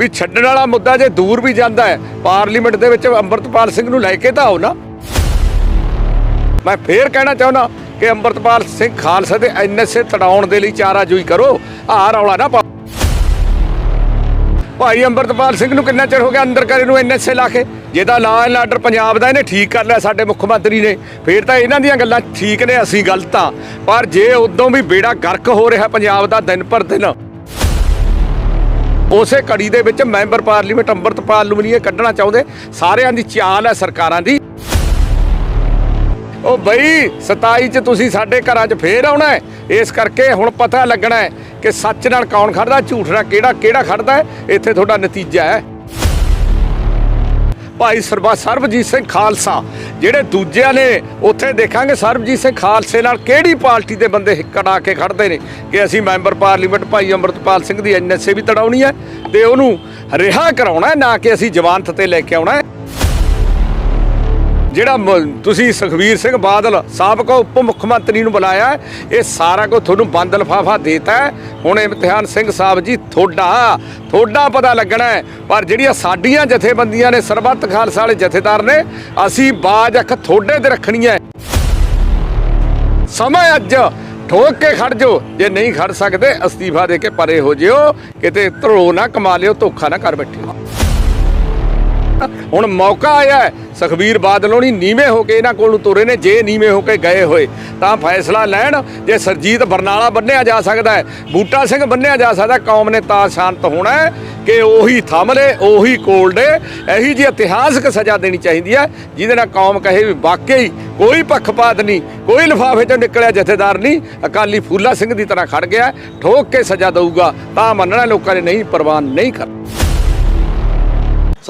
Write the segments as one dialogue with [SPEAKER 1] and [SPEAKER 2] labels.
[SPEAKER 1] ਵੀ ਛੱਡਣ ਵਾਲਾ ਮੁੱਦਾ ਜੇ ਦੂਰ ਵੀ ਜਾਂਦਾ ਹੈ, ਪਾਰਲੀਮੈਂਟ ਦੇ ਵਿੱਚ ਅੰਮ੍ਰਿਤਪਾਲ ਸਿੰਘ ਨੂੰ ਲੈ ਕੇ ਤਾਂ ਆਓ ਨਾ। ਮੈਂ ਫੇਰ ਕਹਿਣਾ ਚਾਹੁੰਦਾ ਕਿ ਅੰਮ੍ਰਿਤਪਾਲ ਸਿੰਘ ਖਾਲਸਾ ਦੇ ਐਨਐਸਏ ਤੜਾਉਣ ਦੇ ਲਈ ਚਾਰਾਜੋਈ ਕਰੋ, ਆਹ ਰੌਲਾ ਨਾ ਪਾਓ। ਭਾਈ ਅੰਮ੍ਰਿਤਪਾਲ ਸਿੰਘ ਨੂੰ ਕਿੰਨਾ ਚਿਰ ਹੋ ਗਿਆ ਅੰਦਰ ਕਰੇ ਨੂੰ ਐਨਐਸਏ ਲਾ ਕੇ? ਜਿਹਦਾ ਲਾ ਐਂਡ ਆਰਡਰ ਪੰਜਾਬ ਦਾ ਇਹਨੇ ਠੀਕ ਕਰ ਲਿਆ, ਸਾਡੇ ਮੁੱਖ ਮੰਤਰੀ ਨੇ। ਫੇਰ ਤਾਂ ਇਹਨਾਂ ਦੀਆਂ ਗੱਲਾਂ ਠੀਕ ਨੇ, ਅਸੀਂ ਗਲਤ ਆ ਪਰ ਜੇ ਉਦੋਂ ਵੀ ਬੇੜਾ ਗਰਕ ਹੋ ਰਿਹਾ ਪੰਜਾਬ ਦਾ ਦਿਨ ਪਰ ਦਿਨ ਉਸੇ ਕੜੀ ਦੇ ਵਿੱਚ ਮੈਂਬਰ ਪਾਰਲੀਮੈਂਟ ਅੰਮ੍ਰਿਤਪਾਲ ਨੂੰ ਨਹੀਂ ਕੱਢਣਾ ਚਾਹੁੰਦੇ। ਸਾਰਿਆਂ ਦੀ ਚਾਲ ਹੈ ਸਰਕਾਰਾਂ ਦੀ। ਉਹ ਬਈ 27 ਚ ਤੁਸੀਂ ਸਾਡੇ ਘਰਾਂ 'ਚ ਫੇਰ ਆਉਣਾ ਹੈ। ਇਸ ਕਰਕੇ ਹੁਣ ਪਤਾ ਲੱਗਣਾ ਹੈ ਕਿ ਸੱਚ ਨਾਲ ਕੌਣ ਖੜਦਾ, ਝੂਠ ਨਾਲ ਕਿਹੜਾ ਕਿਹੜਾ ਖੜਦਾ ਹੈ। ਇੱਥੇ ਤੁਹਾਡਾ ਨਤੀਜਾ ਹੈ। ਭਾਈ ਸਰਬਾ ਸਰਬਜੀਤ ਸਿੰਘ ਖਾਲਸਾ ਜਿਹੜੇ ਦੂਜਿਆਂ ਨੇ ਉੱਥੇ ਦੇਖਾਂਗੇ ਸਰਬਜੀਤ ਸਿੰਘ ਖਾਲਸੇ ਨਾਲ ਕਿਹੜੀ ਪਾਰਟੀ ਦੇ ਬੰਦੇ ਕੜਾ ਕੇ ਖੜਦੇ ਨੇ ਕਿ ਅਸੀਂ ਮੈਂਬਰ ਪਾਰਲੀਮੈਂਟ ਭਾਈ ਅੰਮ੍ਰਿਤਪਾਲ ਸਿੰਘ ਦੀ ਐਨਐਸਏ ਵੀ ਤੜਾਉਣੀ ਹੈ ਤੇ ਉਹਨੂੰ ਰਿਹਾ ਕਰਾਉਣਾ ਨਾ ਕਿ ਅਸੀਂ ਜ਼ਮਾਨਤ ਤੇ ਲੈ ਕੇ ਆਉਣਾ ਜਿਹੜਾ ਤੁਸੀਂ ਸੁਖਵੀਰ ਸਿੰਘ ਬਾਦਲ ਸਾਬਕਾ ਉਪ ਮੁੱਖ ਮੰਤਰੀ ਨੂੰ ਬੁਲਾਇਆ ਇਹ ਸਾਰਾ ਕੁਝ ਤੁਹਾਨੂੰ ਬੰਦ ਲਫਾਫਾ ਦੇਤਾ ਹੈ। ਹੁਣ ਇਮਤਿਹਾਨ ਸਿੰਘ ਸਾਹਿਬ ਜੀ, ਤੁਹਾਡਾ ਤੁਹਾਡਾ ਪਤਾ ਲੱਗਣਾ ਪਰ ਜਿਹੜੀਆਂ ਸਾਡੀਆਂ ਜਥੇਬੰਦੀਆਂ ਨੇ, ਸਰਬੱਤ ਖਾਲਸਾ ਵਾਲੇ ਜਥੇਦਾਰ ਨੇ, ਅਸੀਂ ਬਾਜ ਅੱਖ ਤੁਹਾਡੇ ਤੇ ਰੱਖਣੀ ਹੈ। ਸਮਾਂ ਅੱਜ, ਠੋਕ ਕੇ ਖੜ ਜਾਓ। ਜੇ ਨਹੀਂ ਖੜ ਸਕਦੇ, ਅਸਤੀਫਾ ਦੇ ਕੇ ਪਰੇ ਹੋ ਜਿਓ। ਕਿਤੇ ਧਰੋ ਨਾ ਕਮਾ ਲਿਓ, ਧੋਖਾ ਨਾ ਕਰ ਬੈਠਿਓ ਹੁਣ ਮੌਕਾ ਆਇਆ ਸੁਖਬੀਰ ਬਾਦਲ ਹੋਣੀ ਨੀਵੇਂ ਹੋ ਕੇ ਇਹਨਾਂ ਕੋਲ ਨੂੰ ਤੁਰੇ ਨੇ, ਜੇ ਨੀਵੇਂ ਹੋ ਕੇ ਗਏ ਹੋਏ, ਤਾਂ ਫੈਸਲਾ ਲੈਣ, ਜੇ ਸਰਜੀਤ ਬਰਨਾਲਾ ਬੰਨਿਆ ਜਾ ਸਕਦਾ ਹੈ, ਬੂਟਾ ਸਿੰਘ ਬੰਨਿਆ ਜਾ ਸਕਦਾ ਕੌਮ ਨੇ ਤਾਂ ਸ਼ਾਂਤ ਹੋਣਾ ਹੈ ਕਿ ਉਹੀ ਥੰਮਲੇ ਉਹੀ ਕੋਲਡੇ ਇਹੀ ਜੀ ਇਤਿਹਾਸਕ ਸਜ਼ਾ ਦੇਣੀ ਚਾਹੀਦੀ ਹੈ, ਜਿਹਦੇ ਨਾਲ ਕੌਮ ਕਹੇ ਵੀ ਵਾਕਈ ਕੋਈ ਪੱਖਪਾਤ ਨਹੀਂ, ਕੋਈ ਲਿਫਾਫੇ ਚੋਂ ਨਿਕਲਿਆ ਜਥੇਦਾਰ ਨਹੀਂ, ਅਕਾਲੀ ਫੂਲਾ ਸਿੰਘ ਦੀ ਤਰ੍ਹਾਂ ਖੜ ਗਿਆ ਠੋਕ ਕੇ ਸਜ਼ਾ ਦਊਗਾ, ਤਾਂ ਮੰਨਣਾ ਲੋਕਾਂ ਨੇ ਨਹੀਂ, ਪ੍ਰਵਾਨ ਨਹੀਂ ਕਰ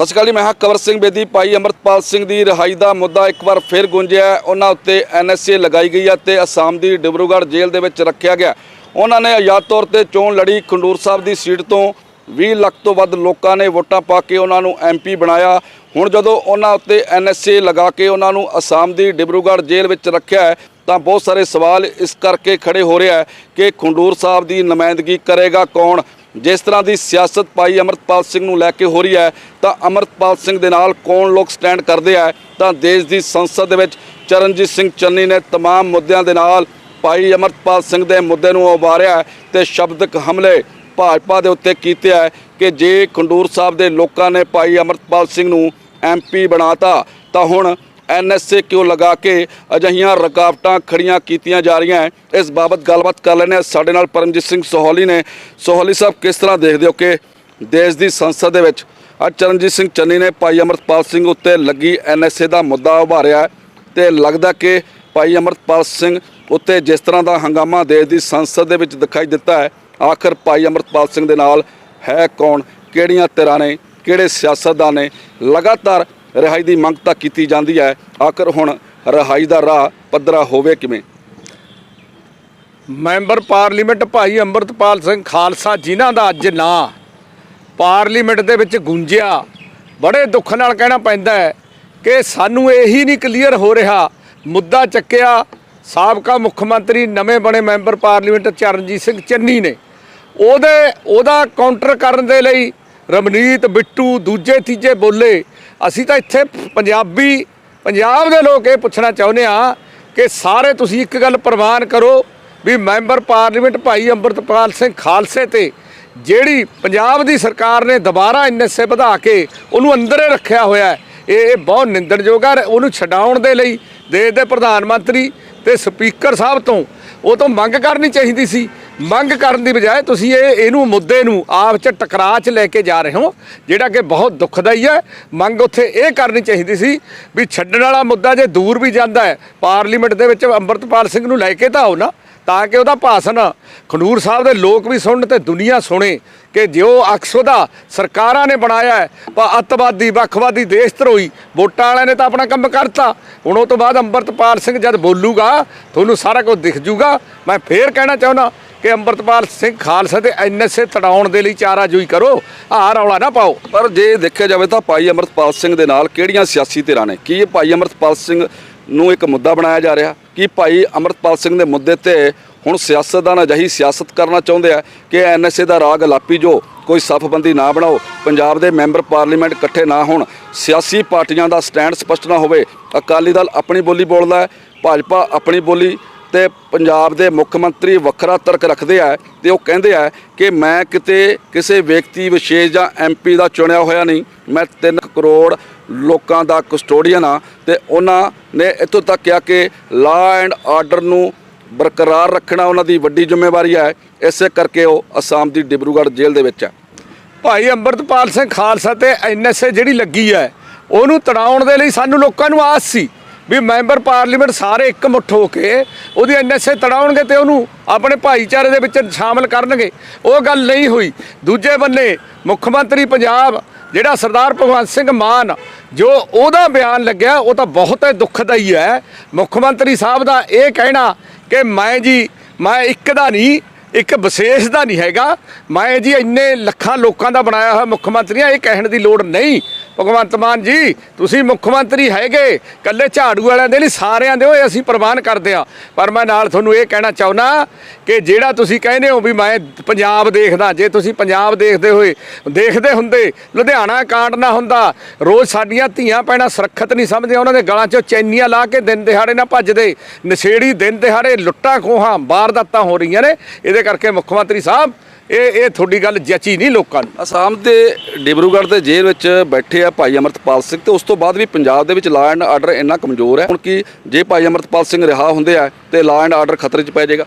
[SPEAKER 2] ਸਤਿ ਸ਼੍ਰੀ ਅਕਾਲ ਜੀ, ਮੈਂ ਹਾਂ ਕਵਰ ਸਿੰਘ ਬੇਦੀ। ਭਾਈ ਅਮਰਤਪਾਲ ਸਿੰਘ ਦੀ ਰਿਹਾਈ ਦਾ ਮੁੱਦਾ ਇੱਕ ਵਾਰ ਫਿਰ ਗੁੰਜਿਆ ਉਹਨਾਂ ਉੱਤੇ ਐਨਐਸਏ ਲਗਾਈ ਗਈ ਹੈ ਤੇ ਅਸਾਮ ਦੀ ਡਿਬਰੂਗੜ੍ਹ ਜੇਲ੍ਹ ਦੇ ਵਿੱਚ ਰੱਖਿਆ ਗਿਆ ਉਹਨਾਂ ਨੇ ਆਜ਼ਾਦ ਤੌਰ ਤੇ ਚੋਣ ਲੜੀ ਖੰਡੂਰ ਸਾਹਿਬ ਦੀ ਸੀਟ ਤੋਂ 20 ਲੱਖ ਤੋਂ ਵੱਧ ਲੋਕਾਂ ਨੇ ਵੋਟਾਂ ਪਾ ਕੇ ਉਹਨਾਂ ਨੂੰ ਐਮਪੀ ਬਣਾਇਆ। ਹੁਣ ਜਦੋਂ ਉਹਨਾਂ ਉੱਤੇ ਐਨਐਸਏ ਲਗਾ ਕੇ ਉਹਨਾਂ ਨੂੰ ਅਸਾਮ ਦੀ ਡਿਬਰੂਗੜ੍ਹ ਜੇਲ੍ਹ ਵਿੱਚ ਰੱਖਿਆ ਹੈ, ਤਾਂ ਬਹੁਤ ਸਾਰੇ ਸਵਾਲ ਇਸ ਕਰਕੇ ਖੜੇ ਹੋ ਰਿਹਾ ਹੈ ਕਿ ਖੰਡੂਰ ਸਾਹਿਬ ਦੀ ਨੁਮਾਇੰਦਗੀ ਕਰੇਗਾ ਕੌਣ? ਜਿਸ ਤਰ੍ਹਾਂ ਦੀ ਸਿਆਸਤ ਭਾਈ ਅਮਰਤਪਾਲ ਸਿੰਘ ਨੂੰ ਲੈ ਕੇ ਹੋ ਰਹੀ ਹੈ ਤਾਂ ਅਮਰਤਪਾਲ ਸਿੰਘ ਦੇ ਨਾਲ ਕੌਣ ਲੋਕ ਸਟੈਂਡ ਕਰਦੇ ਆ ਤਾਂ ਦੇਸ਼ ਦੀ ਸੰਸਦ ਦੇ ਵਿੱਚ ਚਰਨਜੀਤ ਸਿੰਘ ਚੰਨੀ ਨੇ तमाम ਮੁੱਦਿਆਂ ਦੇ ਨਾਲ ਭਾਈ ਅਮਰਤਪਾਲ ਸਿੰਘ ਦੇ ਮੁੱਦੇ ਨੂੰ ਉਭਾਰਿਆ ਹੈ ਤੇ ਸ਼ਬਦਕ ਹਮਲੇ ਭਾਜਪਾ ਦੇ ਉੱਤੇ ਕੀਤੇ ਹੈ ਕਿ ਜੇ ਖੰਡੂਰ ਸਾਹਿਬ ਦੇ ਲੋਕਾਂ ਨੇ ਭਾਈ ਅਮਰਤਪਾਲ ਸਿੰਘ ਨੂੰ ਐਮਪੀ ਬਣਾਤਾ ਤਾਂ ਹੁਣ ਐਨਐਸਏ ਕਿਉਂ ਲਗਾ ਕੇ ਅਜਿਹੀਆਂ ਰੁਕਾਵਟਾਂ ਖੜੀਆਂ ਕੀਤੀਆਂ ਜਾ ਰਹੀਆਂ ਇਸ ਬਾਬਤ ਗੱਲਬਾਤ ਕਰ ਲੈਣੇ ਹਾਂ। ਸਾਡੇ ਨਾਲ ਪਰਮਜੀਤ ਸਿੰਘ ਸੋਹਲੀ ਨੇ। ਸੋਹਲੀ ਸਾਹਿਬ, ਕਿਸ ਤਰ੍ਹਾਂ ਦੇਖਦੇ ਹੋ ਕਿ ਦੇਸ਼ ਦੀ ਸੰਸਦ ਦੇ ਵਿੱਚ ਅੱਜ ਚਰਨਜੀਤ ਸਿੰਘ ਚੰਨੀ ਨੇ ਭਾਈ ਅਮਰਤਪਾਲ ਸਿੰਘ ਉੱਤੇ ਲੱਗੀ ਐਨਐਸਏ ਦਾ ਮੁੱਦਾ ਉਭਾਰਿਆ ਹੈ ਤੇ ਲੱਗਦਾ ਕਿ ਭਾਈ ਅਮਰਤਪਾਲ ਸਿੰਘ ਉੱਤੇ ਜਿਸ ਤਰ੍ਹਾਂ ਦਾ ਹੰਗਾਮਾ ਦੇਸ਼ ਦੀ ਸੰਸਦ ਦੇ ਵਿੱਚ ਦਿਖਾਈ ਦਿੱਤਾ ਹੈ, ਆਖਰ ਭਾਈ ਅਮਰਤਪਾਲ ਸਿੰਘ ਦੇ ਨਾਲ ਹੈ ਕੌਣ? ਕਿਹੜੀਆਂ ਧਿਰਾਂ ਨੇ? ਕਿਹੜੇ ਸਿਆਸਤਦਾਨ ਨੇ? ਲਗਾਤਾਰ ਰਿਹਾਈ ਦੀ ਮੰਗ ਤਾਂ ਕੀਤੀ ਜਾਂਦੀ ਹੈ। ਆਖਰ ਹੁਣ ਰਿਹਾਈ ਦਾ ਰਾਹ ਪੱਧਰਾ ਹੋਵੇ ਕਿਵੇਂ?
[SPEAKER 1] ਮੈਂਬਰ ਪਾਰਲੀਮੈਂਟ ਭਾਈ ਅੰਮ੍ਰਿਤਪਾਲ ਸਿੰਘ ਖਾਲਸਾ, ਜਿਨ੍ਹਾਂ ਦਾ ਅੱਜ ਨਾਂ ਪਾਰਲੀਮੈਂਟ ਦੇ ਵਿੱਚ ਗੂੰਜਿਆ, ਬੜੇ ਦੁੱਖ ਨਾਲ ਕਹਿਣਾ ਪੈਂਦਾ ਹੈ ਕਿ ਸਾਨੂੰ ਇਹੀ ਨਹੀਂ ਕਲੀਅਰ ਹੋ ਰਿਹਾ। ਮੁੱਦਾ ਚੱਕਿਆ ਸਾਬਕਾ ਮੁੱਖ ਮੰਤਰੀ, ਨਵੇਂ ਬਣੇ ਮੈਂਬਰ ਪਾਰਲੀਮੈਂਟ ਚਰਨਜੀਤ ਸਿੰਘ ਚੰਨੀ ਨੇ। ਉਹਦੇ ਉਹਦਾ ਕਾਊਂਟਰ ਕਰਨ ਦੇ ਲਈ ਰਮਨੀਤ, ਬਿੱਟੂ, ਦੂਜੇ, ਤੀਜੇ ਬੋਲੇ। ਅਸੀਂ ਤਾਂ ਇੱਥੇ ਪੰਜਾਬੀ, ਪੰਜਾਬ ਦੇ ਲੋਕ ਇਹ ਪੁੱਛਣਾ ਚਾਹੁੰਦੇ ਆ ਕਿ ਸਾਰੇ ਤੁਸੀਂ ਇੱਕ ਗੱਲ ਪ੍ਰਵਾਨ ਕਰੋ ਵੀ ਮੈਂਬਰ ਪਾਰਲੀਮੈਂਟ ਭਾਈ ਅੰਮ੍ਰਿਤਪਾਲ ਸਿੰਘ ਖਾਲਸੇ ਤੇ ਜਿਹੜੀ ਪੰਜਾਬ ਦੀ ਸਰਕਾਰ ਨੇ ਦੁਬਾਰਾ ਐਨਐਸਏ ਵਧਾ ਕੇ ਉਹਨੂੰ ਅੰਦਰੇ ਰੱਖਿਆ ਹੋਇਆ ਇਹ ਇਹ ਬਹੁਤ ਨਿੰਦਣਯੋਗ ਹੈ ਉਹਨੂੰ ਛਡਾਉਣ ਦੇ ਲਈ ਦੇਸ਼ ਦੇ ਪ੍ਰਧਾਨ ਮੰਤਰੀ ਤੇ ਸਪੀਕਰ ਸਾਹਿਬ ਤੋਂ ਉਹ ਤੋਂ ਮੰਗ ਕਰਨੀ ਚਾਹੀਦੀ ਸੀ ਮੰਗ ਕਰਨ ਦੀ ਬਜਾਏ ਤੁਸੀਂ ਇਹ ਇਹਨੂੰ ਮੁੱਦੇ ਨੂੰ ਆਪ ਚ ਟਕਰਾਅ ਚ ਲੈ ਕੇ ਜਾ ਰਹੇ ਹੋ, ਜਿਹੜਾ ਕਿ ਬਹੁਤ ਦੁਖਦਾਈ ਹੈ। ਮੰਗ ਉੱਥੇ ਇਹ ਕਰਨੀ ਚਾਹੀਦੀ ਸੀ ਵੀ ਛੱਡਣ ਵਾਲਾ ਮੁੱਦਾ ਜੇ ਦੂਰ ਵੀ ਜਾਂਦਾ ਹੈ, ਪਾਰਲੀਮੈਂਟ ਦੇ ਵਿੱਚ ਅੰਮ੍ਰਿਤਪਾਲ ਸਿੰਘ ਨੂੰ ਲੈ ਕੇ ਤਾਂ ਆਓ ਨਾ, ਤਾਂ ਕਿ ਉਹਦਾ ਭਾਸ਼ਣ ਖਨੂਰ ਸਾਹਿਬ ਦੇ ਲੋਕ ਵੀ ਸੁਣਨ ਤੇ ਦੁਨੀਆ ਸੁਣੇ ਕਿ ਜੋ ਅਕਸ ਉਹਦਾ ਸਰਕਾਰਾਂ ਨੇ ਬਣਾਇਆ ਹੈ ਪਰ ਅੱਤਵਾਦੀ, ਵੱਖਵਾਦੀ, ਦੇਸ਼ ਧਰੋਈ ਵੋਟਾਂ ਵਾਲਿਆਂ ਨੇ ਤਾਂ ਆਪਣਾ ਕੰਮ ਕਰਤਾ। ਹੁਣ ਉਹ ਤੋਂ ਬਾਅਦ ਅੰਮ੍ਰਿਤਪਾਲ ਸਿੰਘ ਜਦ ਬੋਲੂਗਾ, ਤੁਹਾਨੂੰ ਸਾਰਾ ਕੁਝ ਦਿਖ ਜੂਗਾ। ਮੈਂ ਫੇਰ ਕਹਿਣਾ ਚਾਹੁੰਦਾ ਕਿ ਅੰਮ੍ਰਿਤਪਾਲ ਸਿੰਘ ਖਾਲਸਾ ਤੇ ਐਨਐਸਏ ਤੜਾਉਣ ਦੇ ਲਈ ਚਾਰਾਜੋਈ ਕਰੋ, ਆਹ ਰੌਲਾ ਨਾ ਪਾਓ।
[SPEAKER 2] ਪਰ ਜੇ ਦੇਖਿਆ ਜਾਵੇ ਤਾਂ ਭਾਈ ਅੰਮ੍ਰਿਤਪਾਲ ਸਿੰਘ ਦੇ ਨਾਲ ਕਿਹੜੀਆਂ ਸਿਆਸੀ ਧਿਰਾਂ ਨੇ? ਕੀ ਇਹ ਭਾਈ ਅੰਮ੍ਰਿਤਪਾਲ ਸਿੰਘ ਨੂੰ ਇੱਕ ਮੁੱਦਾ ਬਣਾਇਆ ਜਾ ਰਿਹਾ? ਕਿ ਭਾਈ ਅੰਮ੍ਰਿਤਪਾਲ ਸਿੰਘ ਦੇ ਮੁੱਦੇ ਤੇ ਹੁਣ ਸਿਆਸਤਦਾਨ ਅਜਿਹੀ ਸਿਆਸਤ ਕਰਨਾ ਚਾਹੁੰਦੇ ਆ ਕਿ ਐਨਐਸਏ ਦਾ ਰਾਗ ਲਾਪੀ ਜੋ ਕੋਈ ਸਫਬੰਦੀ ਨਾ ਬਣਾਓ, ਪੰਜਾਬ ਦੇ ਮੈਂਬਰ ਪਾਰਲੀਮੈਂਟ ਇਕੱਠੇ ਨਾ ਹੋਣ, ਸਿਆਸੀ ਪਾਰਟੀਆਂ ਦਾ ਸਟੈਂਡ ਸਪਸ਼ਟ ਨਾ ਹੋਵੇ, ਅਕਾਲੀ ਦਲ ਆਪਣੀ ਬੋਲੀ ਬੋਲਦਾ ਹੈ, ਭਾਜਪਾ ਆਪਣੀ ਬੋਲੀ ਤੇ ਪੰਜਾਬ ਦੇ ਮੁੱਖ ਮੰਤਰੀ ਵੱਖਰਾ ਤਰਕ ਰੱਖਦੇ ਆ ਤੇ ਉਹ ਕਹਿੰਦੇ ਆ ਕਿ ਮੈਂ ਕਿਤੇ ਕਿਸੇ ਵਿਅਕਤੀ ਵਿਸ਼ੇਸ਼ ਜਾਂ ਐਮਪੀ ਦਾ ਚੁਣਿਆ ਹੋਇਆ ਨਹੀਂ। ਮੈਂ 3 ਕਰੋੜ ਲੋਕਾਂ ਦਾ ਕਸਟੋਡੀਅਨ ਆ ਤੇ ਉਹਨਾਂ ਨੇ ਇੱਥੋਂ ਤੱਕ ਕਿਹਾ ਕਿ ਲਾ ਐਂਡ ਆਰਡਰ ਨੂੰ ਬਰਕਰਾਰ ਰੱਖਣਾ ਉਹਨਾਂ ਦੀ ਵੱਡੀ ਜ਼ਿੰਮੇਵਾਰੀ ਹੈ ਇਸੇ ਕਰਕੇ ਉਹ ਅਸਾਮ ਦੀ ਡਿਬਰੂਗੜ੍ਹ ਜੇਲ੍ਹ ਦੇ ਵਿੱਚ ਹੈ
[SPEAKER 1] ਭਾਈ ਅੰਮ੍ਰਿਤਪਾਲ ਸਿੰਘ ਖਾਲਸਾ ਤੇ ਐਨਐਸਏ ਜਿਹੜੀ ਲੱਗੀ ਹੈ, ਉਹਨੂੰ ਤੜਾਉਣ ਦੇ ਲਈ ਸਾਨੂੰ ਲੋਕਾਂ ਨੂੰ ਆਸ ਸੀ। ਵੀ ਮੈਂਬਰ ਪਾਰਲੀਮੈਂਟ ਸਾਰੇ ਇੱਕ ਮੁੱਠ ਹੋ ਕੇ ਉਹਦੀ ਐਨਐਸਏ ਤੜਾਉਣਗੇ ਤੇ ਉਹਨੂੰ ਆਪਣੇ ਭਾਈਚਾਰੇ ਦੇ ਵਿੱਚ ਸ਼ਾਮਲ ਕਰਨਗੇ। ਉਹ ਗੱਲ ਨਹੀਂ ਹੋਈ। ਦੂਜੇ ਬੰਨੇ ਮੁੱਖ ਮੰਤਰੀ ਪੰਜਾਬ, ਜਿਹੜਾ ਸਰਦਾਰ ਭਗਵੰਤ ਸਿੰਘ ਮਾਨ, ਜੋ ਉਹਦਾ ਬਿਆਨ ਲੱਗਿਆ, ਉਹ ਤਾਂ ਬਹੁਤ ਦੁਖਦਾਈ ਹੈ। ਮੁੱਖ ਮੰਤਰੀ ਸਾਹਿਬ ਦਾ ਇਹ ਕਹਿਣਾ ਕਿ ਮੈਂ ਜੀ, ਮੈਂ ਇੱਕ ਦਾ ਨਹੀਂ, ਇੱਕ ਵਿਸ਼ੇਸ਼ ਦਾ ਨਹੀਂ ਹੈਗਾ। ਮੈਂ ਜੀ ਇੰਨੇ ਲੱਖਾਂ ਲੋਕਾਂ ਦਾ ਬਣਾਇਆ ਹੋਇਆ ਮੁੱਖ ਮੰਤਰੀ ਆ ਇਹ ਕਹਿਣ ਦੀ ਲੋੜ ਨਹੀਂ। ਭਗਵੰਤ ਮਾਨ ਜੀ, ਤੁਸੀਂ ਮੁੱਖ ਮੰਤਰੀ ਹੈਗੇ। ਕੱਲੇ ਝਾੜੂ ਵਾਲਿਆਂ ਦੇ ਲਈ ਸਾਰਿਆਂ ਦੇ ਹੋਏ ਅਸੀਂ ਪ੍ਰਵਾਨ ਕਰਦੇ ਆ ਪਰ ਮੈਂ ਨਾਲ ਤੁਹਾਨੂੰ ਇਹ ਕਹਿਣਾ ਚਾਹੁੰਦਾ ਕਿ ਜਿਹੜਾ ਤੁਸੀਂ ਕਹਿੰਦੇ ਹੋ ਵੀ ਮੈਂ ਪੰਜਾਬ ਦੇਖਦਾ, ਜੇ ਤੁਸੀਂ ਪੰਜਾਬ ਦੇਖਦੇ ਹੋਏ, ਦੇਖਦੇ ਹੁੰਦੇ, ਲੁਧਿਆਣਾ ਕਾਂਡ ਨਾ ਹੁੰਦਾ, ਰੋਜ਼ ਸਾਡੀਆਂ ਧੀਆਂ ਪੈਣਾ ਸੁਰੱਖਿਅਤ ਨਹੀਂ ਸਮਝਦੇ ਉਹਨਾਂ ਦੇ ਗਲਾਂ 'ਚੋਂ ਚੈਨੀਆਂ ਲਾ ਕੇ ਦਿਨ ਦਿਹਾੜੇ ਨਾ ਭੱਜਦੇ, ਨਸ਼ੇੜੀ ਦਿਨ ਦਿਹਾੜੇ ਲੁੱਟਾਂ ਖੋਹਾਂ, ਵਾਰਦਾਤਾਂ ਹੋ ਰਹੀਆਂ ਨੇ। ਇਹਦੇ ਕਰਕੇ ਮੁੱਖ ਮੰਤਰੀ ਸਾਹਿਬ ਇਹ ਇਹ ਤੁਹਾਡੀ ਗੱਲ ਜਚੀ ਨਹੀਂ ਲੋਕਾਂ ਨੂੰ
[SPEAKER 2] ਅਸਾਮ ਦੇ ਡਿਬਰੂਗੜ੍ਹ ਦੇ ਜੇਲ੍ਹ ਵਿੱਚ ਬੈਠੇ ਆ ਭਾਈ ਅਮਰਤਪਾਲ ਸਿੰਘ ਤੇ ਉਸ ਤੋਂ ਬਾਅਦ ਵੀ ਪੰਜਾਬ ਦੇ ਵਿੱਚ ਲਾ ਐਂਡ ਆਰਡਰ ਇੰਨਾ ਕਮਜ਼ੋਰ ਹੈ। ਹੁਣ ਕਿ ਜੇ ਭਾਈ ਅਮਰਤਪਾਲ ਸਿੰਘ ਰਿਹਾ ਹੁੰਦੇ ਆ ਤੇ ਲਾ ਐਂਡ ਆਰਡਰ ਖਤਰੇ 'ਚ ਪੈ ਜਾਏਗਾ?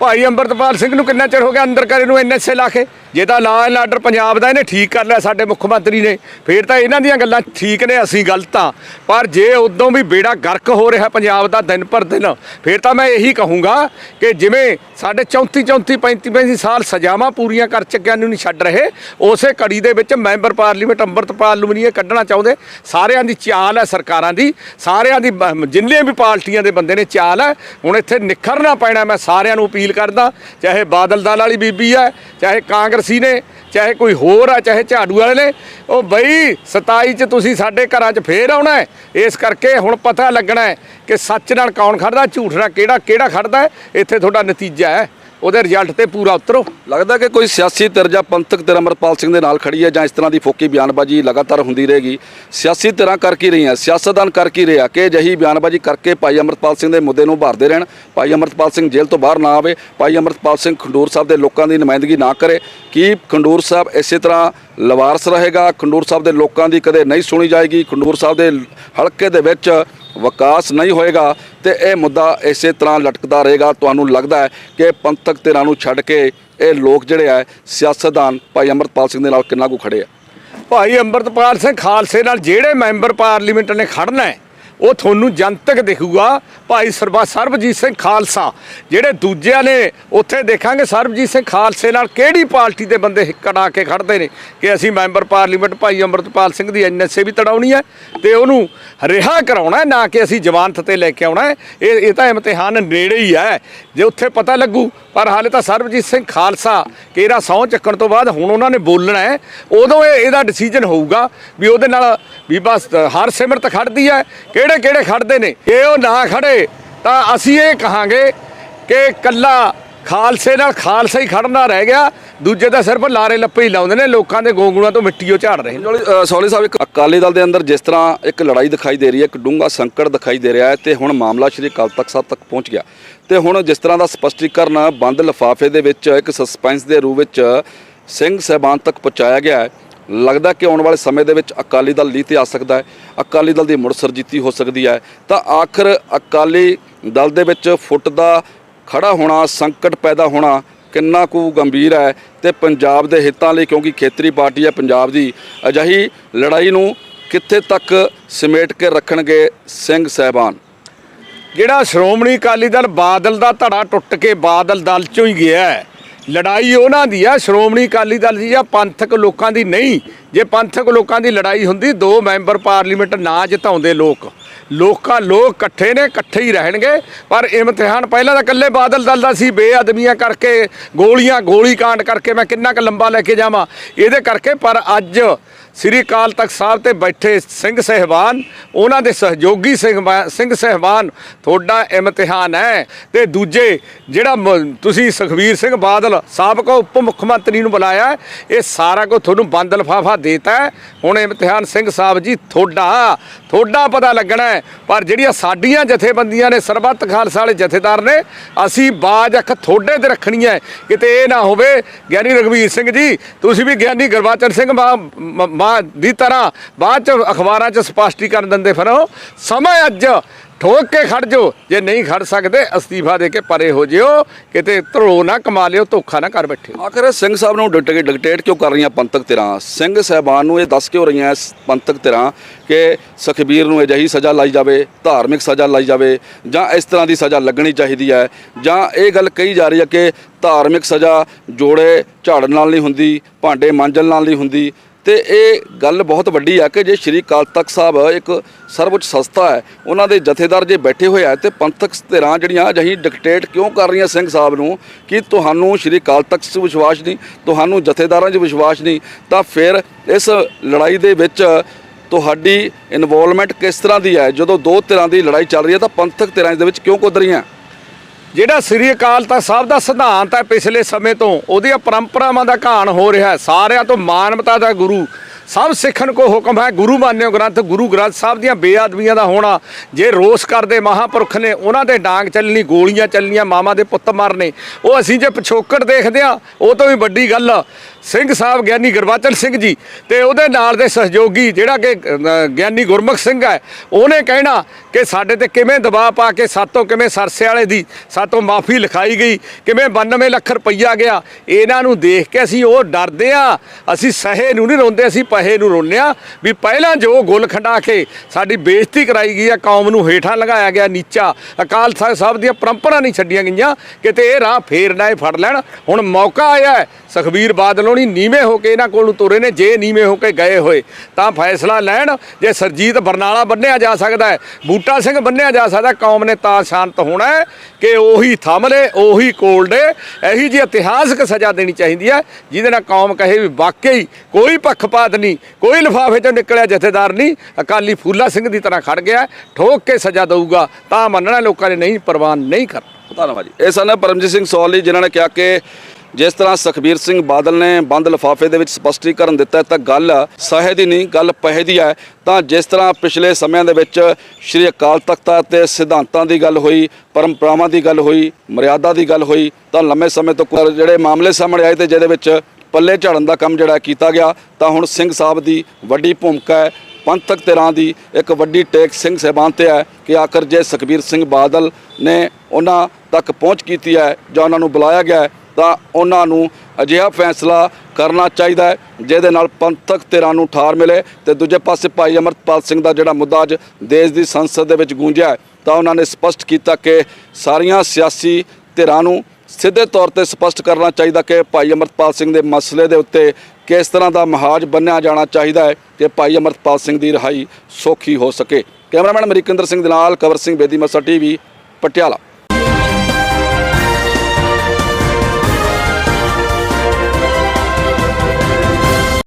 [SPEAKER 1] ਭਾਈ ਅੰਮ੍ਰਿਤਪਾਲ ਸਿੰਘ ਨੂੰ ਕਿੰਨਾ ਚਿਰ ਹੋ ਗਿਆ ਅੰਦਰ ਕਰੇ ਨੂੰ ਐਨਐਸਏ ਲਾ ਕੇ? ਜੇ ਤਾਂ ਲਾ ਐਂਡ ਆਰਡਰ ਪੰਜਾਬ ਦਾ ਇਹਨੇ ਠੀਕ ਕਰ ਲਿਆ, ਸਾਡੇ ਮੁੱਖ ਮੰਤਰੀ ਨੇ, ਫੇਰ ਤਾਂ ਇਹਨਾਂ ਦੀਆਂ ਗੱਲਾਂ ਠੀਕ ਨੇ, ਅਸੀਂ ਗਲਤ ਆ ਪਰ ਜੇ ਉਦੋਂ ਵੀ ਬੇੜਾ ਗਰਕ ਹੋ ਰਿਹਾ ਪੰਜਾਬ ਦਾ ਦਿਨ ਪਰ ਦਿਨ, ਫੇਰ ਤਾਂ ਮੈਂ ਇਹੀ ਕਹੂੰਗਾ ਕਿ ਜਿਵੇਂ ਸਾਡੇ 34 34 35 35 ਸਾਲ ਸਜ਼ਾਵਾਂ ਪੂਰੀਆਂ ਕਰ ਚੁੱਕਿਆਂ ਨੂੰ ਨਹੀਂ ਛੱਡ ਰਹੇ, ਉਸੇ ਕੜੀ ਦੇ ਵਿੱਚ ਮੈਂਬਰ ਪਾਰਲੀਮੈਂਟ, ਅੰਮ੍ਰਿਤਪਾਲ ਨੂੰ ਨਹੀਂ ਇਹ ਕੱਢਣਾ ਚਾਹੁੰਦੇ। ਸਾਰਿਆਂ ਦੀ ਚਾਲ ਹੈ ਸਰਕਾਰਾਂ ਦੀ, ਸਾਰਿਆਂ ਦੀ ਜਿੰਨੇ ਵੀ ਪਾਰਟੀਆਂ ਦੇ ਬੰਦੇ ਨੇ ਚਾਲ ਹੈ, ਹੁਣ ਇੱਥੇ ਨਿਖਰਨਾ ਪੈਣਾ, ਮੈਂ ਸਾਰਿਆਂ ਨੂੰ ਅਪੀਲ ਕਰਦਾ, ਚਾਹੇ ਬਾਦਲ ਦਲ ਵਾਲੀ ਬੀਬੀ ਹੈ, ਚਾਹੇ ਕਾਂਗਰਸੀ ਨੇ, ਚਾਹੇ ਕੋਈ ਹੋਰ ਆ, ਚਾਹੇ ਝਾੜੂ ਵਾਲੇ ਨੇ, ਉਹ ਬਈ 27 ਚ ਤੁਸੀਂ ਸਾਡੇ ਘਰਾਂ 'ਚ ਫੇਰ ਆਉਣਾ ਇਸ ਕਰਕੇ ਹੁਣ ਪਤਾ ਲੱਗਣਾ ਕਿ ਸੱਚ ਨਾਲ ਕੌਣ ਖੜਦਾ, ਝੂਠ ਨਾਲ ਕਿਹੜਾ ਕਿਹੜਾ ਖੜਦਾ ਇੱਥੇ ਤੁਹਾਡਾ ਨਤੀਜਾ ਹੈ। ਉਹਦੇ ਰਿਜ਼ਲਟ ਤੇ ਪੂਰਾ ਉਤਰੋ।
[SPEAKER 2] ਲੱਗਦਾ ਕਿ ਕੋਈ ਸਿਆਸੀ ਧਿਰ ਜਾਂ ਪੰਥਕ ਧਿਰ ਅਮਰਪਾਲ ਸਿੰਘ ਦੇ ਨਾਲ ਖੜੀ ਹੈ ਜਾਂ ਇਸ ਤਰ੍ਹਾਂ ਦੀ ਫੋਕੀ ਬਿਆਨਬਾਜ਼ੀ ਲਗਾਤਾਰ ਹੁੰਦੀ ਰਹੇਗੀ। ਸਿਆਸੀ ਧਿਰਾਂ ਕਰ ਕੀ ਰਹੀਆਂ? ਸਿਆਸਤਦਾਨ ਕਰ ਕੀ ਰਿਹਾ? ਕਿ ਅਜਿਹੀ ਬਿਆਨਬਾਜ਼ੀ ਕਰਕੇ ਭਾਈ ਅਮਰਪਾਲ ਸਿੰਘ ਦੇ ਮੁੱਦੇ ਨੂੰ ਭਾਰਦੇ ਰਹਿਣ। ਭਾਈ ਅਮਰਪਾਲ ਸਿੰਘ ਜੇਲ੍ਹ ਤੋਂ ਬਾਹਰ ਨਾ ਆਵੇ। ਭਾਈ ਅਮਰਪਾਲ ਸਿੰਘ ਖੰਡੂਰ ਸਾਹਿਬ ਦੇ ਲੋਕਾਂ ਦੀ ਨੁਮਾਇੰਦਗੀ ਨਾ ਕਰੇ। ਕੀ ਖੰਡੂਰ ਸਾਹਿਬ ਇਸੇ ਤਰ੍ਹਾਂ ਲਵਾਰਸ ਰਹੇਗਾ? ਖੰਡੂਰ ਸਾਹਿਬ ਦੇ ਲੋਕਾਂ ਦੀ ਕਦੇ ਨਹੀਂ ਸੁਣੀ ਜਾਏਗੀ। ਖੰਡੂਰ ਸਾਹਿਬ ਦੇ ਹਲਕੇ ਦੇ ਵਿੱਚ ਵਿਕਾਸ ਨਹੀਂ ਹੋਏਗਾ ਤੇ ਇਹ ਮੁੱਦਾ ਇਸੇ ਤਰ੍ਹਾਂ ਲਟਕਦਾ ਰਹੇਗਾ। ਤੁਹਾਨੂੰ ਲੱਗਦਾ ਹੈ ਕਿ ਪੰਥਕ ਧਿਰਾਂ ਨੂੰ ਛੱਡ ਕੇ ਇਹ ਲੋਕ ਜਿਹੜੇ ਆ, ਸਿਆਸਤਦਾਨ ਭਾਈ ਅਮਰਪਾਲ ਸਿੰਘ ਦੇ ਨਾਲ ਕਿੰਨਾ ਕੁ ਖੜੇ ਆ?
[SPEAKER 1] ਭਾਈ ਅੰਮ੍ਰਿਤਪਾਲ ਸਿੰਘ ਖਾਲਸੇ ਨਾਲ ਜਿਹੜੇ ਮੈਂਬਰ ਪਾਰਲੀਮੈਂਟ ਨੇ ਖੜਨਾ ਹੈ ਉਹ ਤੁਹਾਨੂੰ ਜਨਤਕ ਦਿਖੂਗਾ। ਭਾਈ ਸਰਬਾ ਸਰਬਜੀਤ ਸਿੰਘ ਖਾਲਸਾ, ਜਿਹੜੇ ਦੂਜਿਆਂ ਨੇ ਉੱਥੇ ਦੇਖਾਂਗੇ ਸਰਬਜੀਤ ਸਿੰਘ ਖਾਲਸੇ ਨਾਲ ਕਿਹੜੀ ਪਾਰਟੀ ਦੇ ਬੰਦੇ ਕੜਾ ਕੇ ਖੜਦੇ ਨੇ ਕਿ ਅਸੀਂ ਮੈਂਬਰ ਪਾਰਲੀਮੈਂਟ ਭਾਈ ਅੰਮ੍ਰਿਤਪਾਲ ਸਿੰਘ ਦੀ ਐਨਐਸਏ ਵੀ ਤੜਾਉਣੀ ਹੈ ਤੇ ਉਹਨੂੰ ਰਿਹਾ ਕਰਾਉਣਾ ਨਾ ਕਿ ਅਸੀਂ ਜ਼ਮਾਨਤ ਤੇ ਲੈ ਕੇ ਆਉਣਾ ਹੈ। ਇਹ ਇਹ ਤਾਂ ਇਮਤਿਹਾਨ ਨੇੜੇ ਹੀ ਹੈ, ਜੇ ਉੱਥੇ ਪਤਾ ਲੱਗੂ। ਪਰ ਹਾਲੇ ਤਾਂ ਸਰਬਜੀਤ ਸਿੰਘ ਖਾਲਸਾ ਕੇਰਾ ਸਹੁੰ ਚੱਕਣ ਤੋਂ ਬਾਅਦ ਹੁਣ ਉਹਨਾਂ ਨੇ ਬੋਲਣਾ ਹੈ। ਉਦੋਂ ਇਹ, ਇਹਦਾ ਡਿਸੀਜਨ ਹੋਊਗਾ ਵੀ ਉਹਦੇ ਨਾਲ ਵੀ ਬਸ ਹਰ ਸਿਮਰਤ ਖੜਦੀ ਹੈ ਕਿ ਕਿਹੜੇ ਕਿਹੜੇ ਖੜਦੇ ਨੇ? ਇਹ ਉਹ ਨਾ ਖੜੇ, ਤਾਂ ਅਸੀਂ ਇਹ ਕਹਾਂਗੇ ਕਿ ਕੱਲਾ ਖਾਲਸੇ ਨਾਲ ਖਾਲਸਾ ਹੀ ਖੜਨਾ ਰਹਿ ਗਿਆ। ਦੂਜੇ ਤਾਂ ਸਿਰਫ ਲਾਰੇ ਲੱਪੇ ਹੀ ਲਾਉਂਦੇ ਨੇ, ਲੋਕਾਂ ਦੇ ਗੋਂਗਲੂਆਂ ਤੋਂ ਮਿੱਟੀ ਉਹ ਝਾੜ ਰਹੇ ਨੇ।
[SPEAKER 2] ਜੋਲੀ ਸਾਹਿਬ, ਇੱਕ ਅਕਾਲੀ ਦਲ ਦੇ ਅੰਦਰ ਜਿਸ ਤਰ੍ਹਾਂ ਇੱਕ ਲੜਾਈ ਦਿਖਾਈ ਦੇ ਰਹੀ ਹੈ, ਇੱਕ ਡੂੰਘਾ ਸੰਕਟ ਦਿਖਾਈ ਦੇ ਰਿਹਾ ਹੈ, ਤੇ ਹੁਣ ਮਾਮਲਾ ਸ਼੍ਰੀ ਅਕਾਲ ਤਖਤ ਸਾਹਿਬ ਤੱਕ ਪਹੁੰਚ ਗਿਆ। ਤੇ ਹੁਣ ਜਿਸ ਤਰ੍ਹਾਂ ਦਾ ਸਪਸ਼ਟੀਕਰਨ ਬੰਦ ਲਿਫਾਫੇ ਦੇ ਵਿੱਚ ਇੱਕ ਸਸਪੈਂਸ ਦੇ ਰੂਪ ਵਿੱਚ ਸਿੰਘ ਸਹਿਬਾਨ ਤੱਕ ਪਹੁੰਚਾਇਆ ਗਿਆ ਹੈ ਲੱਗਦਾ ਕਿ ਆਉਣ ਵਾਲੇ ਸਮੇਂ ਦੇ ਵਿੱਚ ਅਕਾਲੀ ਦਲ ਲੀਹ ਤੇ ਆ ਸਕਦਾ ਹੈ, ਅਕਾਲੀ ਦਲ ਦੀ ਮੁੜ ਸਰਜੀਤੀ ਹੋ ਸਕਦੀ ਹੈ ਤਾਂ ਆਖਰ ਅਕਾਲੀ ਦਲ ਦੇ ਵਿੱਚ ਫੁੱਟ ਦਾ ਖੜਾ ਹੋਣਾ, ਸੰਕਟ ਪੈਦਾ ਹੋਣਾ ਕਿੰਨਾ ਕੁ ਗੰਭੀਰ ਹੈ ਤੇ ਪੰਜਾਬ ਦੇ ਹਿੱਤਾਂ ਲਈ, ਕਿਉਂਕਿ ਖੇਤਰੀ ਪਾਰਟੀ ਹੈ ਪੰਜਾਬ ਦੀ, ਅਜਿਹੀ ਲੜਾਈ ਨੂੰ ਕਿੱਥੇ ਤੱਕ ਸਮੇਟ ਕੇ ਰੱਖਣਗੇ ਸਿੰਘ ਸਹਿਬਾਨ
[SPEAKER 1] ਜਿਹੜਾ ਸ਼੍ਰੋਮਣੀ ਅਕਾਲੀ ਦਲ ਬਾਦਲ ਦਾ ਧੜਾ ਟੁੱਟ ਕੇ ਬਾਦਲ ਦਲ ਚੋਂ ਹੀ ਗਿਆ ਹੈ। ਲੜਾਈ ਉਹਨਾਂ ਦੀ ਆ, ਸ਼੍ਰੋਮਣੀ ਅਕਾਲੀ ਦਲ ਦੀ ਆ, ਪੰਥਕ ਲੋਕਾਂ ਦੀ ਨਹੀਂ। ਜੇ ਪੰਥਕ ਲੋਕਾਂ ਦੀ ਲੜਾਈ ਹੁੰਦੀ, ਦੋ ਮੈਂਬਰ ਪਾਰਲੀਮੈਂਟ ਨਾ ਜਿਤਾਉਂਦੇ ਲੋਕ। ਲੋਕਾਂ, ਲੋਕ ਇਕੱਠੇ ਨੇ, ਇਕੱਠੇ ਹੀ ਰਹਿਣਗੇ। ਪਰ ਇਮਤਿਹਾਨ ਪਹਿਲਾਂ ਤਾਂ ਇਕੱਲੇ ਬਾਦਲ ਦਲ ਦਾ ਸੀ ਬੇਅਦਮੀਆਂ ਕਰਕੇ, ਗੋਲੀਆਂ, ਗੋਲੀ ਕਾਂਡ ਕਰਕੇ ਮੈਂ ਕਿੰਨਾ ਕੁ ਲੰਬਾ ਲੈ ਕੇ ਜਾਵਾਂ। ਇਹਦੇ ਕਰਕੇ ਪਰ ਅੱਜ ਸ੍ਰੀ ਅਕਾਲ ਤਖਤ ਸਾਹਿਬ ਤੇ ਬੈਠੇ ਸਿੰਘ ਸਹਿਬਾਨ, ਉਹਨਾਂ ਦੇ ਸਹਿਯੋਗੀ ਸਿੰਘ ਸਿੰਘ ਸਹਿਬਾਨ, ਤੁਹਾਡਾ ਇਮਤਿਹਾਨ ਹੈ। ਤੇ ਦੂਜੇ ਜਿਹੜਾ ਮ- ਤੁਸੀਂ ਸੁਖਬੀਰ ਸਿੰਘ ਬਾਦਲ ਸਾਬਕਾ ਉਪ ਮੁੱਖ ਮੰਤਰੀ ਨੂੰ ਬੁਲਾਇਆ, ਇਹ ਸਾਰਾ ਕੁਝ ਤੁਹਾਨੂੰ ਬੰਦ ਲਫਾਫਾ ਦੇਤਾ ਹੁਣ ਇਮਤਿਹਾਨ ਸਿੰਘ ਸਾਹਿਬ ਜੀ, ਤੁਹਾਡਾ ਤੁਹਾਡਾ ਪਤਾ ਲੱਗਣਾ ਪਰ ਜਿਹੜੀਆਂ ਸਾਡੀਆਂ ਜਥੇਬੰਦੀਆਂ ਨੇ, ਸਰਬੱਤ ਖਾਲਸਾ ਵਾਲੇ ਜਥੇਦਾਰ ਨੇ, ਅਸੀਂ ਬਾਜ ਅੱਖ ਤੁਹਾਡੇ ਤੇ ਰੱਖਣੀ ਹੈ। ਕਿਤੇ ਇਹ ਨਾ ਹੋਵੇ, ਗਿਆਨੀ ਰਘਵੀਰ ਸਿੰਘ ਜੀ, ਤੁਸੀਂ ਵੀ ਗਿਆਨੀ ਗੁਰਬਚਨ ਸਿੰਘ ਮਾ ਮ- ਦੀ ਤਰ੍ਹਾਂ ਬਾਅਦ ਚ ਅਖਬਾਰਾਂ ਚ ਸਪਸ਼ਟੀਕਰਨ ਦਿੰਦੇ ਫਿਰੋ, ਸਮਾਂ ਅੱਜ, ਠੋਕ ਕੇ ਖੜ ਜਾਓ, ਜੇ ਨਹੀਂ ਖੜ ਸਕਦੇ, ਅਸਤੀਫਾ ਦੇ ਕੇ ਪਰੇ ਹੋ ਜਿਓ, ਕਿਤੇ ਧਰੋ ਨਾ ਕਮਾ ਲਿਓ, ਧੋਖਾ ਨਾ ਕਰ ਬੈਠੇ
[SPEAKER 2] ਆਖਰ ਸਿੰਘ ਸਾਹਿਬ ਨੂੰ ਡਿਕਟੇਟ ਡਿਕਟੇਟ ਕਿਉਂ ਕਰ ਰਹੀਆਂ ਪੰਥਕ ਧਿਰਾਂ? ਸਿੰਘ ਸਾਹਿਬਾਨ ਨੂੰ ਇਹ ਦੱਸ ਕਿਉਂ ਰਹੀਆਂ ਇਸ ਪੰਥਕ ਧਿਰਾਂ ਕਿ ਸੁਖਬੀਰ ਨੂੰ ਅਜਿਹੀ ਸਜ਼ਾ ਲਾਈ ਜਾਵੇ, ਧਾਰਮਿਕ ਸਜ਼ਾ ਲਾਈ ਜਾਵੇ, ਜਾਂ ਇਸ ਤਰ੍ਹਾਂ ਦੀ ਸਜ਼ਾ ਲੱਗਣੀ ਚਾਹੀਦੀ ਹੈ, ਜਾਂ ਇਹ ਗੱਲ ਕਹੀ ਜਾ ਰਹੀ ਹੈ ਕਿ ਧਾਰਮਿਕ ਸਜ਼ਾ ਜੋੜੇ ਝਾੜਨ ਨਾਲ ਨਹੀਂ ਹੁੰਦੀ, ਭਾਂਡੇ ਮਾਂਜਣ ਨਾਲ ਨਹੀਂ ਹੁੰਦੀ ਤੇ ਇਹ ਗੱਲ ਬਹੁਤ ਵੱਡੀ ਆ ਕਿ ਜੇ ਸ਼੍ਰੀ ਕਾਲ ਤਖਤ ਸਾਹਿਬ ਇੱਕ ਸਰਵਉੱਚ ਸੰਸਥਾ ਹੈ, ਉਹਨਾਂ ਦੇ ਜਥੇਦਾਰ ਜੇ ਬੈਠੇ ਹੋਏ ਆ ਤੇ ਪੰਥਕ ਧਿਰਾਂ ਜਿਹੜੀਆਂ ਜਹੀ ਡਿਕਟੇਟ ਕਿਉਂ ਕਰ ਰਹੀਆਂ ਸਿੰਘ ਸਾਹਿਬ ਨੂੰ ਕਿ ਤੁਹਾਨੂੰ ਸ਼੍ਰੀ ਕਾਲ ਤਖਤ 'ਚ ਵਿਸ਼ਵਾਸ ਨਹੀਂ, ਤੁਹਾਨੂੰ ਜਥੇਦਾਰਾਂ 'ਚ ਵਿਸ਼ਵਾਸ ਨਹੀਂ, ਤਾਂ ਫਿਰ ਇਸ ਲੜਾਈ ਦੇ ਵਿੱਚ ਤੁਹਾਡੀ ਇਨਵੋਲਵਮੈਂਟ ਕਿਸ ਤਰ੍ਹਾਂ ਦੀ ਹੈ? ਜਦੋਂ ਦੋ ਧਿਰਾਂ ਦੀ ਲੜਾਈ ਚੱਲ ਰਹੀ ਹੈ ਤਾਂ ਪੰਥਕ ਧਿਰਾਂ ਦੇ ਵਿੱਚ ਕਿਉਂ ਕੁੱਦ ਰਹੀਆਂ?
[SPEAKER 1] ਜਿਹੜਾ ਸ੍ਰੀ ਅਕਾਲ ਤਖਤ ਸਾਹਿਬ ਦਾ ਸਿਧਾਂਤ ਹੈ ਪਿਛਲੇ ਸਮੇਂ ਤੋਂ, ਉਹਦੀਆਂ ਪਰੰਪਰਾਵਾਂ ਦਾ ਘਾਣ ਹੋ ਰਿਹਾ ਸਾਰਿਆਂ ਤੋਂ ਮਾਨਵਤਾ ਦਾ ਗੁਰੂ ਸਭ ਸਿੱਖਣ ਕੋ ਹੁਕਮ ਹੈ, ਗੁਰੂ ਮਾਨਿਓ ਗ੍ਰੰਥ, ਗੁਰੂ ਗ੍ਰੰਥ ਸਾਹਿਬ ਦੀਆਂ ਬੇਅਦਬੀਆਂ ਦਾ ਹੋਣਾ। ਜੇ ਰੋਸ ਕਰਦੇ ਮਹਾਪੁਰਖ ਨੇ, ਉਹਨਾਂ ਦੇ ਡਾਂਗ ਚੱਲਣੀ, ਗੋਲੀਆਂ ਚੱਲਣੀਆਂ ਮਾਮਾ ਦੇ ਪੁੱਤ ਮਾਰਨੇ, ਉਹ ਅਸੀਂ ਜੇ ਪਿਛੋਕੜ ਦੇਖਦੇ ਆ ਉਹ ਤੋਂ ਵੀ ਵੱਡੀ ਗੱਲ ਸਿੰਘ ਸਾਹਿਬ ਗਿਆਨੀ ਗੁਰਬਚਨ ਸਿੰਘ ਜੀ ਤੇ ਉਹਦੇ ਨਾਲ ਦੇ ਸਹਿਯੋਗੀ ਜਿਹੜਾ ਕਿ ਗਿਆਨੀ ਗੁਰਮੁਖ ਸਿੰਘ ਹੈ, ਉਹਨੇ ਕਹਿਣਾ ਕਿ ਸਾਡੇ ਤੇ ਕਿਵੇਂ ਦਬਾਅ ਪਾ ਕੇ ਸਾਤੋਂ ਕਿਵੇਂ ਸਰਸੇ ਵਾਲੇ ਦੀ ਸਾਤੋਂ ਮਾਫੀ ਲਿਖਾਈ ਗਈ, ਕਿਵੇਂ 92 ਲੱਖ ਰੁਪਈਆ ਗਿਆ। ਇਹਨਾਂ ਨੂੰ ਦੇਖ ਕੇ ਅਸੀਂ ਉਹ ਡਰਦੇ ਆ ਅਸੀਂ ਸਹੇ ਨੂੰ ਨਹੀਂ ਰੋਂਦੇ, ਅਸੀਂ ਪਹੇ ਨੂੰ ਰੋਂਦੇ ਵੀ ਪਹਿਲਾਂ ਜੋ ਗੁੱਲ ਖੰਡਾ ਕੇ ਸਾਡੀ ਬੇਇੱਜ਼ਤੀ ਕਰਾਈ ਗਈ ਹੈ, ਕੌਮ ਨੂੰ ਹੇਠਾਂ ਲਗਾਇਆ ਗਿਆ ਨੀਚਾ। ਅਕਾਲ ਤਖਤ ਸਾਹਿਬ ਦੀਆਂ ਪਰੰਪਰਾ ਨਹੀਂ ਛੱਡੀਆਂ ਗਈਆਂ, ਕਿਤੇ ਇਹ ਰਾਹ ਫੇਰ ਨਾ ਇਹ ਫੜ ਲੈਣ। ਹੁਣ ਮੌਕਾ ਆਇਆ ਸੁਖਬੀਰ ਬਾਦਲ ਹੋਣੀ ਨੀਵੇਂ ਹੋ ਕੇ ਇਹਨਾਂ ਕੋਲ ਤੁਰੇ ਨੇ, ਜੇ ਨੀਵੇਂ ਹੋ ਕੇ ਗਏ ਹੋਏ, ਤਾਂ ਫੈਸਲਾ ਲੈਣ। ਜੇ ਸਰਜੀਤ ਬਰਨਾਲਾ ਬੰਨਿਆ ਜਾ ਸਕਦਾ ਹੈ, ਬੂਟਾ ਸਿੰਘ ਬੰਨਿਆ ਜਾ ਸਕਦਾ, ਕੌਮ ਨੇ ਤਾਂ ਸ਼ਾਂਤ ਹੋਣਾ ਹੈ ਕਿ ਉਹੀ ਥੰਮਲੇ ਉਹੀ ਕੋਲਡੇ ਇਹੀ ਜੀ ਇਤਿਹਾਸਕ ਸਜ਼ਾ ਦੇਣੀ ਚਾਹੀਦੀ ਹੈ, ਜਿਹਦੇ ਨਾਲ ਕੌਮ ਕਹੇ ਵੀ ਵਾਕਈ ਕੋਈ ਪੱਖਪਾਤ ਨਹੀਂ। ਕੋਈ ਲਿਫਾਫੇ ਚੋਂ ਨਿਕਲਿਆ ਜਥੇਦਾਰ ਨਹੀਂ। ਅਕਾਲੀ ਫੂਲਾ ਸਿੰਘ ਦੀ ਤਰ੍ਹਾਂ ਖੜ ਗਿਆ। ਠੋਕ ਕੇ ਸਜ਼ਾ ਦਊਗਾ। ਤਾਂ ਮੰਨਣਾ ਲੋਕਾਂ ਨੇ ਨਹੀਂ ਪ੍ਰਵਾਨ ਨਹੀਂ ਕਰਨਾ।
[SPEAKER 2] ਧੰਨਵਾਦ ਜੀ ਇਹ ਸਨ ਪਰਮਜੀਤ ਸਿੰਘ ਸੌਲੀ ਜਿਨ੍ਹਾਂ ਨੇ ਕਿਹਾ ਕਿ ਜਿਸ ਤਰ੍ਹਾਂ ਸੁਖਬੀਰ ਸਿੰਘ ਬਾਦਲ ਨੇ ਬੰਦ ਲਿਫਾਫੇ ਦੇ ਵਿੱਚ ਸਪਸ਼ਟੀਕਰਨ ਦਿੱਤਾ ਤਾਂ ਗੱਲ ਸਹੇ ਦੀ ਨਹੀਂ, ਗੱਲ ਪਹੇ ਦੀ ਹੈ। ਤਾਂ ਜਿਸ ਤਰ੍ਹਾਂ ਪਿਛਲੇ ਸਮਿਆਂ ਦੇ ਵਿੱਚ ਸ਼੍ਰੀ ਅਕਾਲ ਤਖਤ ਤੇ ਸਿਧਾਂਤਾਂ ਦੀ ਗੱਲ ਹੋਈ, ਪਰੰਪਰਾਵਾਂ ਦੀ ਗੱਲ ਹੋਈ, ਮਰਿਆਦਾ ਦੀ ਗੱਲ ਹੋਈ, ਤਾਂ ਲੰਮੇ ਸਮੇਂ ਤੋਂ ਜਿਹੜੇ ਮਾਮਲੇ ਸਾਹਮਣੇ ਆਏ ਤੇ ਜਿਹਦੇ ਵਿੱਚ ਪੱਲੇ ਝਾੜਨ ਦਾ ਕੰਮ ਜਿਹੜਾ ਕੀਤਾ ਗਿਆ, ਤਾਂ ਹੁਣ ਸਿੰਘ ਸਾਹਿਬ ਦੀ ਵੱਡੀ ਭੂਮਿਕਾ ਹੈ, ਪੰਥਕ ਧਿਰਾਂ ਦੀ ਇੱਕ ਵੱਡੀ ਟੇਕ ਸਿੰਘ ਸਾਹਿਬਾਨ ਤੇ ਹੈ ਕਿ ਆਖਰ ਜੇ ਸੁਖਬੀਰ ਸਿੰਘ ਬਾਦਲ ਨੇ ਉਹਨਾਂ ਤੱਕ ਪਹੁੰਚ ਕੀਤੀ ਹੈ ਜਾਂ ਉਹਨਾਂ ਨੂੰ ਬੁਲਾਇਆ ਗਿਆ ਹੈ, ਤਾਂ ਉਹਨਾਂ ਨੂੰ ਅਜਿਹਾ ਫੈਸਲਾ ਕਰਨਾ ਚਾਹੀਦਾ ਹੈ, ਜਿਹਦੇ ਨਾਲ ਪੰਥਕ ਧਿਰਾਂ ਨੂੰ ਠਾਰ ਮਿਲੇ ਤੇ ਦੂਜੇ ਪਾਸੇ ਭਾਈ ਅਮਰਪਾਲ ਸਿੰਘ ਦਾ ਜਿਹੜਾ ਮੁੱਦਾ ਅੱਜ ਦੇਸ਼ ਦੀ ਸੰਸਦ ਦੇ ਵਿੱਚ ਗੂੰਜਿਆ ਤਾਂ ਉਹਨਾਂ ਨੇ ਸਪਸ਼ਟ ਕੀਤਾ ਕਿ ਸਾਰੀਆਂ ਸਿਆਸੀ ਧਿਰਾਂ ਨੂੰ ਸਿੱਧੇ ਤੌਰ ਤੇ ਸਪਸ਼ਟ ਕਰਨਾ ਚਾਹੀਦਾ ਕਿ ਭਾਈ ਅਮਰਪਾਲ ਸਿੰਘ ਦੇ ਮਸਲੇ ਦੇ ਉੱਤੇ ਕਿਸ ਤਰ੍ਹਾਂ ਦਾ ਮਹਾਜ ਬੰਨਿਆ ਜਾਣਾ ਚਾਹੀਦਾ ਹੈ ਕਿ ਭਾਈ ਅਮਰਪਾਲ ਸਿੰਘ ਦੀ ਰਿਹਾਈ ਸੌਖੀ ਹੋ ਸਕੇ। ਕੈਮਰਾਮੈਨ ਅਮਰੀਕੰਦਰ ਸਿੰਘ ਦੇ ਨਾਲ ਕਵਰ ਸਿੰਘ ਬੇਦੀ ਮਸਾ ਟੀਵੀ, ਪਟਿਆਲਾ।